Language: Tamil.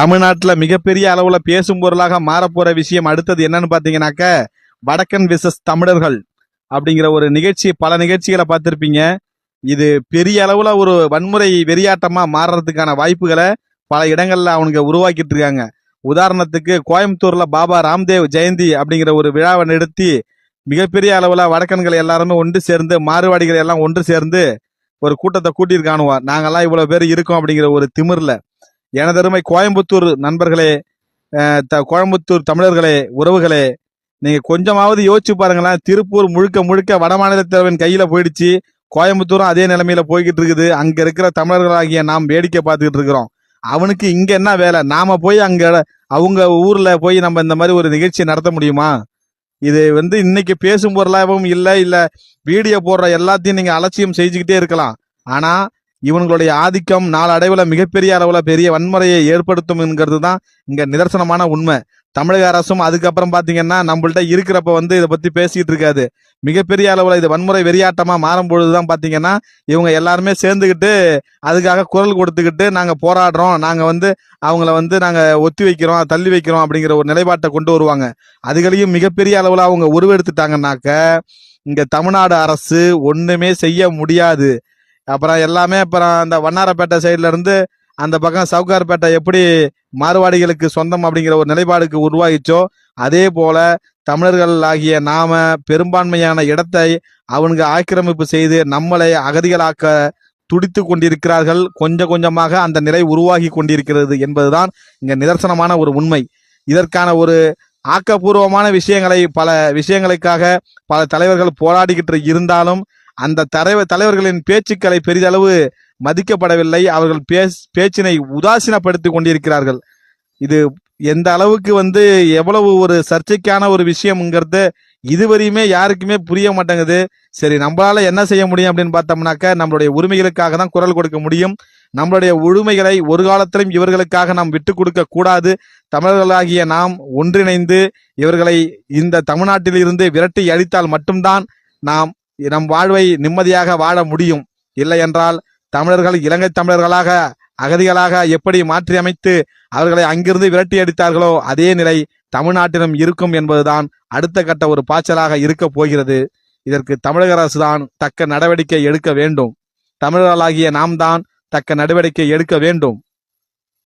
தமிழ்நாட்டுல மிகப்பெரிய அளவில் பேசும் பொருளாக மாறப்போற விஷயம் அடுத்தது என்னன்னு பார்த்தீங்கன்னாக்க வடக்கன் விசஸ் தமிழர்கள் அப்படிங்கிற ஒரு நிகழ்ச்சி பல நிகழ்ச்சிகளை பார்த்திருப்பீங்க. இது பெரிய அளவில் ஒரு வன்முறை வெறியாட்டமாக மாறுறதுக்கான வாய்ப்புகளை பல இடங்கள்ல அவனுங்க உருவாக்கிட்டு இருக்காங்க. உதாரணத்துக்கு கோயம்புத்தூர்ல பாபா ராம்தேவ் ஜெயந்தி அப்படிங்கிற ஒரு விழாவை நடத்தி மிகப்பெரிய அளவில் வடக்கன்கள் எல்லாருமே ஒன்று சேர்ந்து மாறுவாடிகள் எல்லாம் ஒன்று சேர்ந்து ஒரு கூட்டத்தை கூட்டியிருக்கானுவா. நாங்கெல்லாம் இவ்வளவு பேர் இருக்கோம் அப்படிங்கிற ஒரு திமிர்ல. எனதருமை கோயம்புத்தூர் நண்பர்களே த- கோயம்புத்தூர் தமிழர்களே உறவுகளே நீங்கள் கொஞ்சமாவது யோசிச்சு பாருங்களேன். திருப்பூர் முழுக்க முழுக்க வடமாநில தலைவன் கையில் போயிடுச்சு. கோயம்புத்தூரும் அதே நிலைமையில போய்கிட்டு இருக்குது. அங்கே இருக்கிற தமிழர்களாகிய நாம் வேடிக்கை பார்த்துக்கிட்டு இருக்கிறோம். அவனுக்கு இங்கே என்ன வேலை? நாம போய் அங்கே அவங்க ஊரில் போய் நம்ம இந்த மாதிரி ஒரு நிகழ்ச்சி நடத்த முடியுமா? இது வந்து இன்னைக்கு பேசும் பொருளாகவும் இல்லை இல்லை வீடியோ போடுற எல்லாத்தையும் நீங்கள் அலட்சியம் செஞ்சுக்கிட்டே இருக்கலாம். ஆனால் இவங்களுடைய ஆதிக்கம் நாளடைவில் மிகப்பெரிய அளவில் பெரிய வன்முறையை ஏற்படுத்தும்ங்கிறது தான் இங்கே நிதர்சனமான உண்மை. தமிழக அரசும் அதுக்கப்புறம் பார்த்தீங்கன்னா நம்மள்ட்ட இருக்கிறப்ப வந்து இதை பற்றி பேசிக்கிட்டு இருக்காது. மிகப்பெரிய அளவில் இது வன்முறை வெறியாட்டமாக மாறும் பொழுதுதான் பார்த்தீங்கன்னா இவங்க எல்லாருமே சேர்ந்துக்கிட்டு அதுக்காக குரல் கொடுத்துக்கிட்டு நாங்கள் போராடுறோம். நாங்கள் வந்து அவங்கள வந்து நாங்கள் ஒத்தி வைக்கிறோம் தள்ளி வைக்கிறோம் அப்படிங்கிற ஒரு நிலைப்பாட்டை கொண்டு வருவாங்க. அதுகளையும் மிகப்பெரிய அளவில் அவங்க உருவெடுத்துட்டாங்கன்னாக்க இங்கே தமிழ்நாடு அரசு ஒன்றுமே செய்ய முடியாது. அப்புறம் எல்லாமே அப்புறம் அந்த வண்ணாரப்பேட்டை சைடுல இருந்து அந்த பக்கம் சவுகார்பேட்டை எப்படி மாறுவாடிகளுக்கு சொந்தம் அப்படிங்கிற ஒரு நிலைப்பாடுக்கு உருவாகிச்சோ அதே போல தமிழர்கள் ஆகிய நாம பெரும்பான்மையான இடத்தை அவனுங்க ஆக்கிரமிப்பு செய்து நம்மளை அகதிகளாக்க துடித்து கொண்டிருக்கிறார்கள். கொஞ்சம் கொஞ்சமாக அந்த நிலை உருவாகி கொண்டிருக்கிறது என்பதுதான் இங்க நிதர்சனமான ஒரு உண்மை. இதற்கான ஒரு ஆக்கப்பூர்வமான விஷயங்களை பல விஷயங்களுக்காக பல தலைவர்கள் போராடிக்கிட்டு இருந்தாலும் அந்த தலைவர் தலைவர்களின் பேச்சுக்களை பெரிதளவு மதிக்கப்படவில்லை. அவர்கள் பேஸ் பேச்சினை உதாசீனப்படுத்தி கொண்டிருக்கிறார்கள். இது எந்த அளவுக்கு வந்து எவ்வளவு ஒரு சர்ச்சைக்கான ஒரு விஷயம்ங்கிறது இதுவரையுமே யாருக்குமே புரிய மாட்டேங்குது. சரி நம்மளால என்ன செய்ய முடியும் அப்படின்னு பார்த்தோம்னாக்க நம்மளுடைய உரிமைகளுக்காக தான் குரல் கொடுக்க முடியும். நம்மளுடைய உரிமைகளை ஒரு காலத்திலும் இவர்களுக்காக நாம் விட்டு கொடுக்க கூடாது. தமிழர்களாகிய நாம் ஒன்றிணைந்து இவர்களை இந்த தமிழ்நாட்டில் இருந்து விரட்டி அழித்தால் மட்டும்தான் நாம் நம் வாழ்வை நிம்மதியாக வாழ முடியும். இல்லை என்றால் தமிழர்கள் இலங்கை தமிழர்களாக அகதிகளாக எப்படி மாற்றி அமைத்து அவர்களை அங்கிருந்து விரட்டி அடித்தார்களோ அதே நிலை தமிழ்நாட்டிலும் இருக்கும் என்பதுதான் அடுத்த கட்ட ஒரு பாய்ச்சலாக இருக்க போகிறது. இதற்கு தமிழக அரசுதான் தக்க நடவடிக்கை எடுக்க வேண்டும். தமிழர்களாகிய நாம் தான் தக்க நடவடிக்கை எடுக்க வேண்டும்.